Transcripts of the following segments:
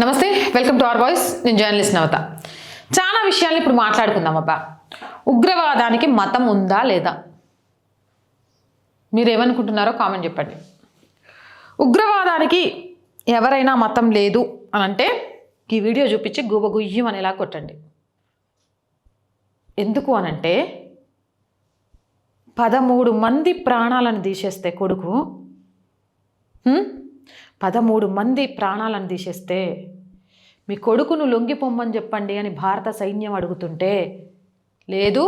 నమస్తే welcome to our voice. నేను journalist Navata. చాలా విషయాలు ఇప్పుడు మాట్లాడుకుందాం అబ్బా. ఉగ్రవాదానికి మతం ఉందా లేదా? మీరు ఏమనుకుంటున్నారో కామెంట్ చెప్పండి. ఉగ్రవాదానికి ఎవరైనా మతం లేదు అని అంటే ఈ వీడియో చూపించి గుబగుయ్యం అనేలా కొట్టండి. ఎందుకు అనంటే పదమూడు మంది ప్రాణాలను తీసేస్తే కొడుకు పదమూడు మంది ప్రాణాలను తీసేస్తే మీ కొడుకును లొంగిపోమ్మని చెప్పండి అని భారత సైన్యం అడుగుతుంటే లేదు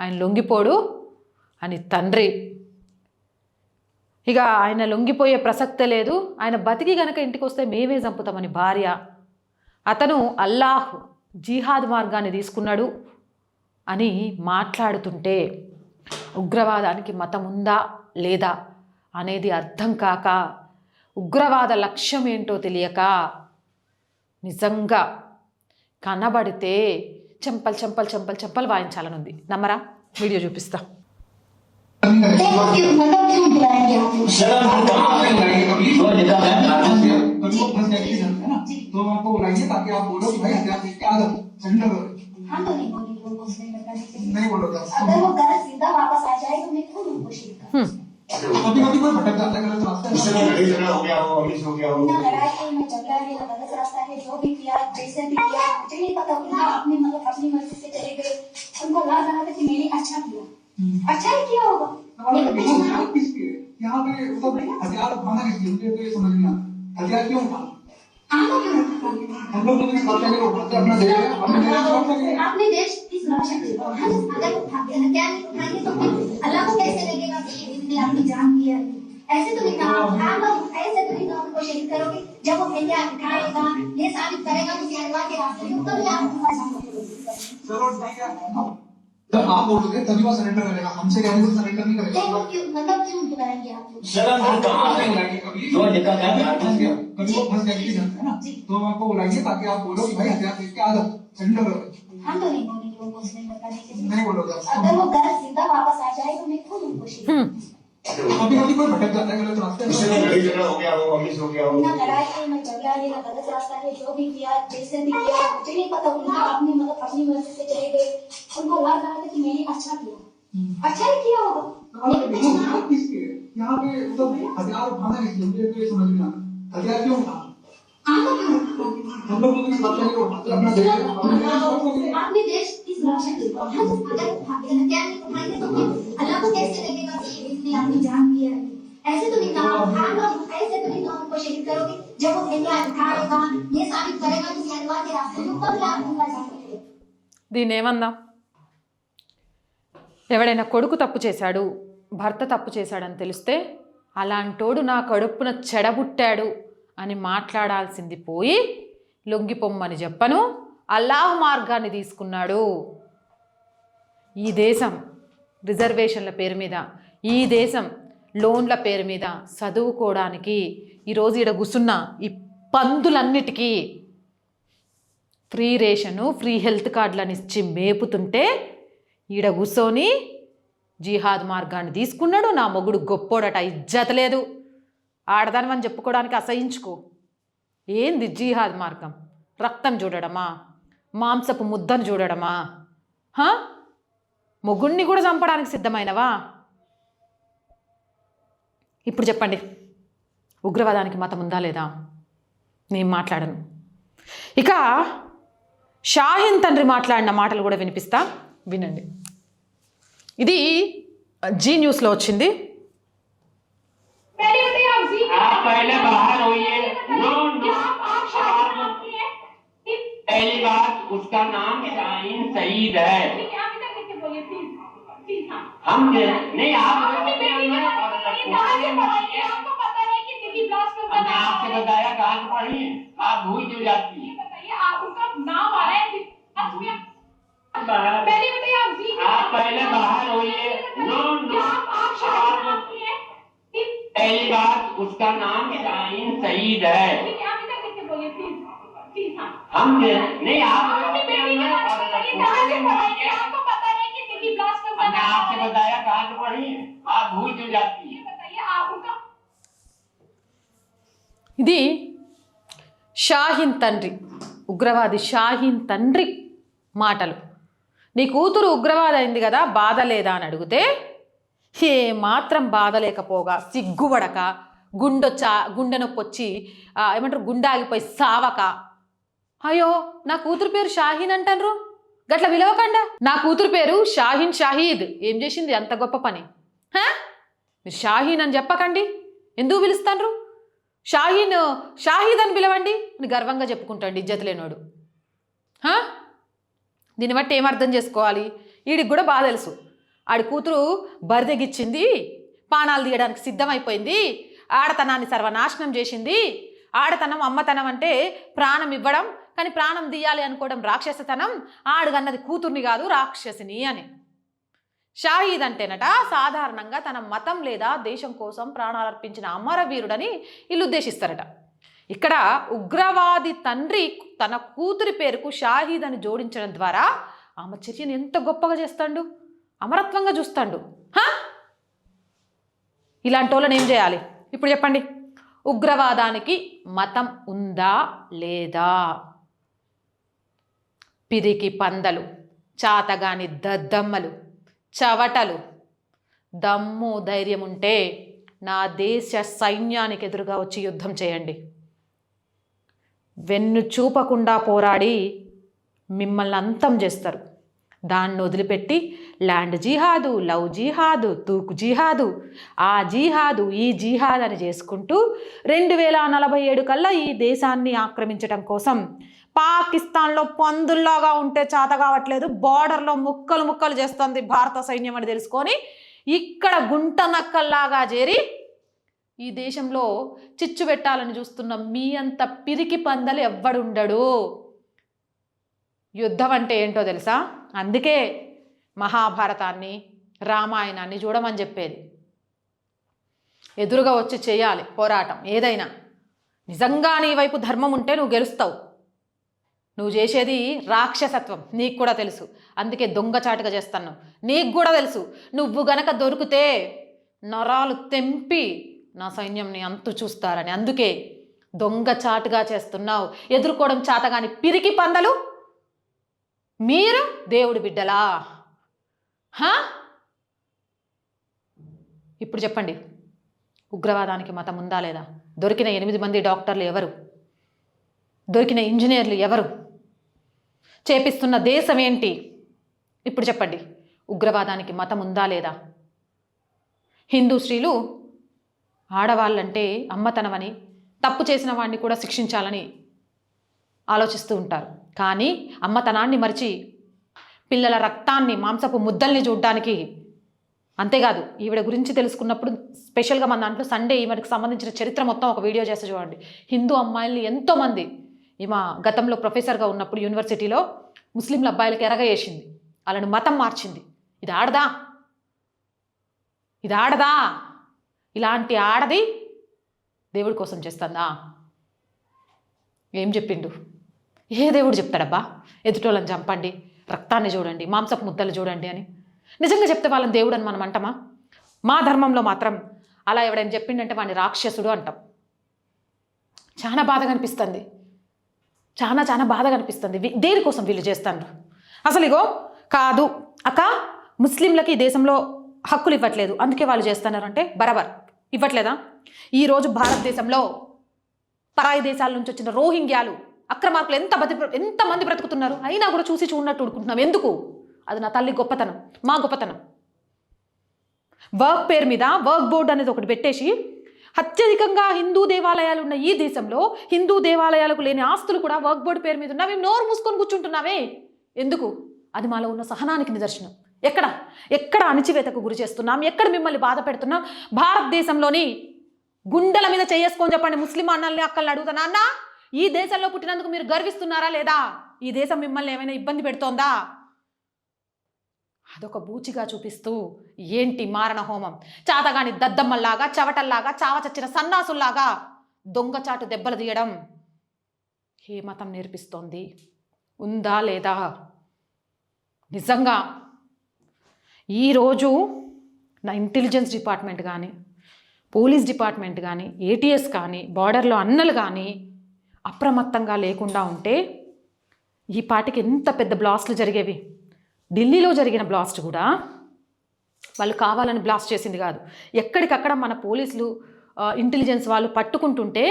ఆయన లొంగిపోడు అని తండ్రి. ఇక ఆయన లొంగిపోయే ప్రసక్తే లేదు ఆయన బతికి గనక ఇంటికి వస్తే మేమే చంపుతామని భార్య. అతను అల్లాహ్ జిహాద్ మార్గాన్ని తీసుకున్నాడు అని మాట్లాడుతుంటే ఉగ్రవాదానికి మతం ఉందా లేదా అనేది అర్థం కాక ఉగ్రవాద లక్ష్యం ఏంటో తెలియక నిజంగా కనబడితే చెంపలు చెంపలు చెంపలు చెంపలు వాయించాలని ఉంది నమ్మరా వీడియో చూపిస్తా देखो क्यों मतलब क्यों बुलाएंगे आप लोग शर्म हम कहाँ से बुलाएंगे कभी वो निकाल है ना कभी वो फंस जाएगी जरूर है ना तो हम आपको बुलाएंगे ताकि आप बोलो कि भाई हथियार लेके आ जाओ सरेंडर करो हम तो नहीं बोलेंगे उनको सिलेंडर करने के लिए नहीं बोलोगे आप अगर वो गलत सीधा वापस आ जाए तो मैं खुद उनको शहीद कर హ్మ్. कभी कभी कोई भटक जाता है गलत रास्ते उससे लड़ाई झगड़ा हो गया हो अभी हो गया हो ना लड़ाई कोई ना झगड़ा है ना गलत रास्ता है जो भी किया जैसे भी किया मुझे नहीं पता उन्होंने अपनी मतलब अपनी मर्ज़ी से चले गए उनको ला जाना था कि मैंने अच्छा किया अच्छा ही किया होगा यहाँ पे मतलब हथियार उठाना किस मुझे तो ये समझ नहीं आता हथियार क्यों उठाना हम लोग तो अपना सुरक्षा के लिए हम अगर उठाते हैं। क्या नहीं उठाएँगे तो फिर अल्लाह को कैसे लगेगा कि इसने अपनी जान दिया है ऐसे तो नहीं कहा आप लोग ऐसे तो नहीं कहा उनको शहीद करोगे। जब वो इंडिया उठाएगा ये साबित करेगा कि अल्लाह के रास्ते में तभी आप उनका है जब आप बोलोगे तभी वो सरेंडर करेगा हमसे कहने से सरेंडर नहीं करेगा क्यों मतलब क्यों बुलाएँगे आप शर्म से बुलाएँगे कभी वो निकाल है फंस गया कभी वो फंस ज़रूर है ना? तो हम आपको बुलाएँगे ताकि आप बोलो कि भाई हथियार लेके आ जाओ सरेंडर करो। हम तो नहीं बोलेंगे उनको मैं उनको कभी कोई भटक जाता है गलत रास्ते में झगड़ा हो गया हो अभी हो गया हो ना लड़ाई है ना झगड़ा है ना गलत रास्ता है जो भी किया जैसे भी किया मुझे नहीं पता उन्होंने अपनी मतलब अपनी मर्ज़ी से चले गए उनको ला जाना था कि मैंने अच्छा किया अच्छा ही किया होगा यहाँ पे मतलब हथियार उठाना किस लिए मुझे तो समझ नहीं आता। हथियार क्यों उठाना? हम लोग क्यों नहीं करेंगे? हम लोग तो किसी बात को उठाते अपना देश है, अपने देश छोड़ सके अपने देश की सुरक्षा के लिए हम अगर उठाते हैं क्या नहीं उठाएंगे तो फिर अल्लाह को कैसे लगेगा कि इसने अपनी जान दिया है ऐसे तो नहीं कहा आप लोग ऐसे तो नहीं कहा उनको शहीद करोगे जब वो इंडिया उठाएगा ये साबित करेगा कि अल्लाह के रास्ते में तभी आप उनका जान करेंगे దీన్ని ఏమందాం ఎవడైనా కొడుకు తప్పు చేశాడు భర్త తప్పు చేశాడని తెలిస్తే అలాంటోడు నా కడుపున చెడబుట్టాడు అని మాట్లాడాల్సింది పోయి లొంగిపొమ్మని చెప్పను. అల్లాహ్ మార్గాన్ని తీసుకున్నాడు. ఈ దేశం రిజర్వేషన్ల పేరు మీద ఈ దేశం లోన్ల పేరు మీద చదువుకోవడానికి ఈరోజు ఈడ కూసున్న ఈ పందులన్నిటికీ ఫ్రీ రేషను ఫ్రీ హెల్త్ కార్డులను ఇచ్చి మేపుతుంటే ఈడ కూర్చొని జిహాద్ మార్గాన్ని తీసుకున్నాడు. నా మొగుడు గొప్పోడట ఇజ్జత లేదు. ఆడదానివని చెప్పుకోవడానికి అసహించుకో. ఏంది జీహాద్ మార్గం? రక్తం చూడడమా? మాంసపు ముద్దను చూడడమా? మొగుణ్ణి కూడా చంపడానికి సిద్ధమైనవా? ఇప్పుడు చెప్పండి. ఉగ్రవాదానికి మతం ఉందా లేదా? నేను మాట్లాడను. ఇక షాహిన్ తండ్రి మాట్లాడిన మాటలు కూడా వినిపిస్తా? వినండి. ఇది జీ న్యూస్లో వచ్చింది. पहले बाहर होइए नो नो। पहली बात उसका नाम शाहीन सईद है। हम नहीं आप आपसे बताया कहाँ से पढ़ी है आप भूल क्यों जाती है? आप उसका नाम शाहीन सईद है हम नहीं आप हमने आपसे बताया कहाँ से पढ़ी है आप भूल क्यों जाती है ఇది షాహీన్ తండ్రి ఉగ్రవాది షాహీన్ తండ్రి మాటలు నీ కూతురు ఉగ్రవాది అయింది కదా బాధ లేదా అని అడిగితే ఏ మాత్రం బాధ లేకపోగా సిగ్గుపడక గుండొచ్చా గుండె నొప్పి వచ్చి ఏమంటారు గుండె ఆగిపోయి సావక. అయ్యో నా కూతురు పేరు షాహీన్ అంటారు గట్ల విలవకండా? నా కూతురు పేరు షాహీన్ షాహీద్. ఏం చేసింది? అంత గొప్ప పని. మీరు షాహీన్ అని చెప్పకండి. ఎందుకు పిలుస్తాను షాహీన్ షాహీద్ అని పిలవండి అని గర్వంగా చెప్పుకుంటాడు ఇజ్జత్ లేనోడు. దీన్ని బట్టి ఏం అర్థం చేసుకోవాలి? వీడికి కూడా బాగా తెలుసు. ఆడి కూతురు బరిదెగిచ్చింది పానాలు తీయడానికి సిద్ధమైపోయింది ఆడతనాన్ని సర్వనాశనం చేసింది. ఆడతనం అమ్మతనం అంటే ప్రాణం ఇవ్వడం కానీ ప్రాణం తీయాలి అనుకోవడం రాక్షసతనం. ఆడుగన్నది కూతుర్ని కాదు రాక్షసిని అని. షాహీద్ అంటేనట సాధారణంగా తన మతం లేదా దేశం కోసం ప్రాణాలు అర్పించిన అమరవీరుడని వీళ్ళు ఉద్దేశిస్తారట. ఇక్కడ ఉగ్రవాది తండ్రి తన కూతురి పేరుకు షాహీద్ అని జోడించడం ద్వారా ఆమె చర్యను ఎంత గొప్పగా చేస్తాడు? అమరత్వంగా చూస్తాడు. ఇలాంటి వాళ్ళని ఏం చేయాలి? ఇప్పుడు చెప్పండి. ఉగ్రవాదానికి మతం ఉందా లేదా? పిరికి పందలు చాతగాని దద్దమ్మలు చవటలు దమ్ము ధైర్యం ఉంటే నా దేశ సైన్యానికి ఎదురుగా వచ్చి యుద్ధం చేయండి. వెన్ను చూపకుండా పోరాడి మిమ్మల్ని అంతం చేస్తారు. దాన్ని వదిలిపెట్టి ల్యాండ్ జిహాదు లవ్ జిహాదు తూకు జిహాదు ఆ జిహాదు ఈ జిహాద్ అని చేసుకుంటూ రెండు వేల నలభై ఏడు కల్లా ఈ దేశాన్ని ఆక్రమించడం కోసం పాకిస్తాన్లో పందుల్లాగా ఉంటే చేత కావట్లేదు బార్డర్లో ముక్కలు ముక్కలు చేస్తుంది భారత సైన్యం అని తెలుసుకొని ఇక్కడ గుంట నక్కల్లాగా చేరి ఈ దేశంలో చిచ్చు పెట్టాలని చూస్తున్న మీ అంత పిరికి పందలు ఎవ్వడుండడు. యుద్ధం అంటే ఏంటో తెలుసా? అందుకే మహాభారతాన్ని రామాయణాన్ని చూడమని చెప్పేది. ఎదురుగా వచ్చి చేయాలి పోరాటం ఏదైనా. నిజంగా నీ వైపు ధర్మం ఉంటే నువ్వు గెలుస్తావు. నువ్వు చేసేది రాక్షసత్వం నీకు కూడా తెలుసు. అందుకే దొంగచాటుగా చేస్తాను నీకు కూడా తెలుసు. నువ్వు గనక దొరికితే నరాలు తెంపి నా సైన్యంని అంతు చూస్తారని. అందుకే దొంగచాటుగా చేస్తున్నావు. ఎదుర్కోవడం చాతగాని పిరికి పందలు మీరు దేవుడి బిడ్డలా? ఇప్పుడు చెప్పండి. ఉగ్రవాదానికి మతం ఉందా లేదా? దొరికిన ఎనిమిది మంది డాక్టర్లు ఎవరు? దొరికిన ఇంజనీర్లు ఎవరు? చేపిస్తున్న దేశం ఏంటి? ఇప్పుడు చెప్పండి. ఉగ్రవాదానికి మతం ఉందా లేదా? హిందూ స్త్రీలు ఆడవాళ్ళంటే అమ్మతనమని తప్పు చేసిన వాడిని కూడా శిక్షించాలని ఆలోచిస్తూ ఉంటారు. కానీ అమ్మతనాన్ని మరిచి పిల్లల రక్తాన్ని మాంసపు ముద్దల్ని చూడడానికి అంతేకాదు ఈవిడ గురించి తెలుసుకున్నప్పుడు స్పెషల్గా మన దాంట్లో సండే ఈమెకు సంబంధించిన చరిత్ర మొత్తం ఒక వీడియో చేస్తే చూడండి. హిందూ అమ్మాయిల్ని ఎంతోమంది ఈమె గతంలో ప్రొఫెసర్గా ఉన్నప్పుడు యూనివర్సిటీలో ముస్లింల అబ్బాయిలకు ఎరగ వేసింది. వాళ్ళని మతం మార్చింది. ఇది ఆడదా? ఇది ఆడదా? ఇలాంటి ఆడది దేవుడి కోసం చేస్తుందా? ఏం చెప్పిండు? ఏ దేవుడు చెప్తాడబ్బా? ఎదుటోళ్ళని చంపండి రక్తాన్ని చూడండి మాంసపు ముద్దలు చూడండి అని. నిజంగా చెప్తే వాళ్ళని దేవుడు అని మనం అంటామా? మా ధర్మంలో మాత్రం అలా ఎవడైనా చెప్పిండంటే వాడిని రాక్షసుడు అంటాం. చాలా బాధ కనిపిస్తుంది. చాలా చాలా బాధ కనిపిస్తుంది. దేనికోసం వీళ్ళు చేస్తారు అసలు ఇగో కాదు. అక్క ముస్లింలకి ఈ దేశంలో హక్కులు ఇవ్వట్లేదు. అందుకే వాళ్ళు చేస్తున్నారు అంటే బరాబర్. ఇవ్వట్లేదా? ఈరోజు భారతదేశంలో పరాయి దేశాల నుంచి వచ్చిన రోహింగ్యాలు అక్రమార్కులు ఎంత బతి ఎంతమంది బ్రతుకుతున్నారు? అయినా కూడా చూసి చూడనట్టు ఉడుకుంటున్నాం ఎందుకు? అది నా తల్లి గొప్పతనం మా గొప్పతనం. వర్క్ పేరు మీద వర్క్ బోర్డు అనేది ఒకటి పెట్టేసి అత్యధికంగా హిందూ దేవాలయాలు ఉన్న ఈ దేశంలో హిందూ దేవాలయాలకు లేని ఆస్తులు కూడా వర్క్ బోర్డు పేరు మీద ఉన్నా మేము నోరు మూసుకొని కూర్చుంటున్నామే. ఎందుకు? అది మాలో ఉన్న సహనానికి నిదర్శనం. ఎక్కడ? ఎక్కడ అణిచివేతకు గురి చేస్తున్నాం? ఎక్కడ మిమ్మల్ని బాధ పెడుతున్నాం? భారతదేశంలోని గుండెల మీద చేసుకొని చెప్పండి. ముస్లిం అన్నల్ని అక్కల్ని అడుగుతాను. అన్న ఈ దేశంలో పుట్టినందుకు మీరు గర్విస్తున్నారా లేదా? ఈ దేశం మిమ్మల్ని ఏమైనా ఇబ్బంది పెడుతోందా? అదొక బూచిగా చూపిస్తూ ఏంటి మారణ హోమం? చాతగాని దద్దమ్మల్లాగా చవటల్లాగా చావచచ్చిన సన్నాసుల్లాగా దొంగచాటు దెబ్బలు తీయడం ఏ మతం నేర్పిస్తోంది? ఉందా లేదా? నిజంగా ఈరోజు నా ఇంటెలిజెన్స్ డిపార్ట్మెంట్ కానీ పోలీస్ డిపార్ట్మెంట్ కానీ ఏటీఎస్ కానీ బార్డర్లో అన్నలు కానీ అప్రమత్తంగా లేకుండా ఉంటే ఈ పాటికి ఎంత పెద్ద బ్లాస్ట్లు జరిగేవి? ఢిల్లీలో జరిగిన బ్లాస్ట్ కూడా వాళ్ళు కావాలని బ్లాస్ట్ చేసింది కాదు. ఎక్కడికక్కడ మన పోలీసులు ఇంటెలిజెన్స్ వాళ్ళు పట్టుకుంటుంటే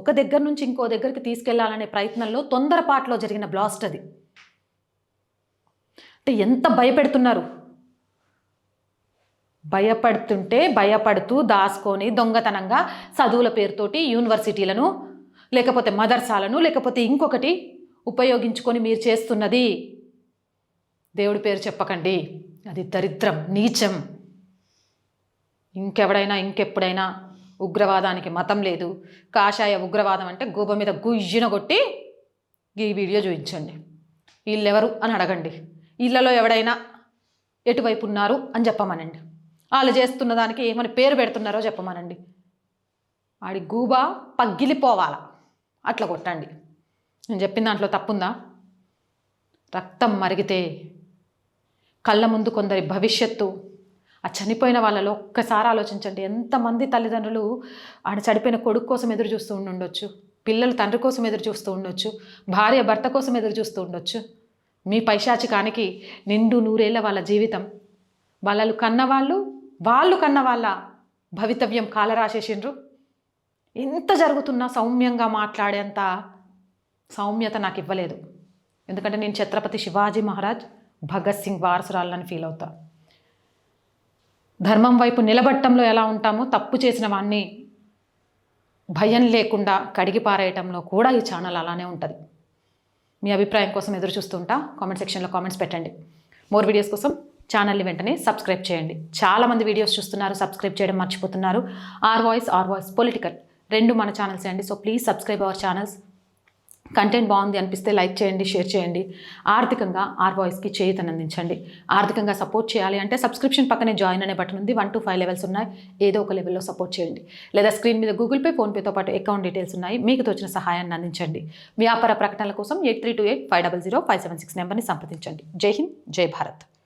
ఒక దగ్గర నుంచి ఇంకో దగ్గరికి తీసుకెళ్ళాలనే ప్రయత్నంలో తొందరపాట్లో జరిగిన బ్లాస్ట్ అది. అంటే ఎంత భయపెడుతున్నారు? భయపడుతుంటే భయపడుతూ దాసుకొని దొంగతనంగా చదువుల పేరుతోటి యూనివర్సిటీలను లేకపోతే మదర్సాలను లేకపోతే ఇంకొకటి ఉపయోగించుకొని మీరు చేస్తున్నది. దేవుడి పేరు చెప్పకండి. అది దరిద్రం నీచం. ఇంకెవడైనా ఇంకెప్పుడైనా ఉగ్రవాదానికి మతం లేదు. కాషాయ ఉగ్రవాదం అంటే గోబ మీద గుయ్యిన కొట్టి ఈ వీడియో చూపించండి. వీళ్ళెవరు అని అడగండి. వీళ్ళలో ఎవడైనా ఎటువైపు ఉన్నారు అని చెప్పమనండి. వాళ్ళు చేస్తున్న దానికి ఏమని పేరు పెడుతున్నారో చెప్పమనండి. ఆడి గూబ పగిలిపోవాల. అట్లా కొట్టండి. నేను చెప్పిన దాంట్లో తప్పుందా? రక్తం మరిగితే కళ్ళ ముందు కొందరి భవిష్యత్తు ఆ చనిపోయిన వాళ్ళలో ఒక్కసారి ఆలోచించండి. ఎంతమంది తల్లిదండ్రులు ఆడ చనిపోయిన కొడుకు కోసం ఎదురు చూస్తూ ఉండుండొచ్చు పిల్లలు తండ్రి కోసం ఎదురు చూస్తూ ఉండొచ్చు భార్య భర్త కోసం ఎదురు చూస్తూ ఉండొచ్చు మీ పైశాచికానికి నిండు నూరేళ్ళ వాళ్ళ జీవితం. వాళ్ళలు కన్నవాళ్ళు వాళ్ళు కన్న వాళ్ళ భవితవ్యం కాలరాసేసిండ్రు. ఎంత జరుగుతున్నా సౌమ్యంగా మాట్లాడేంత సౌమ్యత నాకు ఇవ్వలేదు. ఎందుకంటే నేను ఛత్రపతి శివాజీ మహారాజ్ భగత్ సింగ్ వారసురాలని ఫీల్ అవుతా. ధర్మం వైపు నిలబట్టంలో ఎలా ఉంటామో తప్పు చేసిన వాడిని భయం లేకుండా కడిగి పారేయటంలో కూడా ఈ ఛానల్ అలానే ఉంటుంది. మీ అభిప్రాయం కోసం ఎదురు చూస్తుంటా కామెంట్ సెక్షన్లో కామెంట్స్ పెట్టండి. మోర్ వీడియోస్ కోసం ఛానల్ని వెంటనే సబ్స్క్రైబ్ చేయండి. చాలామంది వీడియోస్ చూస్తున్నారు సబ్స్క్రైబ్ చేయడం మర్చిపోతున్నారు. R voice R voice political. రెండు మన ఛానల్స్ అండి. So please subscribe our channels. Content బాగుంది అనిపిస్తే లైక్ చేయండి షేర్ చేయండి. ఆర్థికంగా ఆర్ వాయిస్కి చేయుతను అందించండి ఆర్థికంగా సపోర్ట్ చేయాలి అంటే సబ్స్క్రిప్షన్ పక్కనే జాయిన్ అనే బటన్ ఉంది. వన్ టు ఫైవ్ లెవెల్స్ ఉన్నాయి. ఏదో ఒక లెవెల్లో సపోర్ట్ చేయండి. లేదా స్క్రీన్ మీద గూగుల్ పే ఫోన్పేతో పాటు అకౌంట్ డీటెయిల్స్ ఉన్నాయి. మీకు తోచిన సహాయాన్ని అందించండి. వ్యాపార ప్రకటనల కోసం eight three two eight five double zero five seven six నెంబర్ని సంప్రదించండి. జై హింద్ జై భారత్.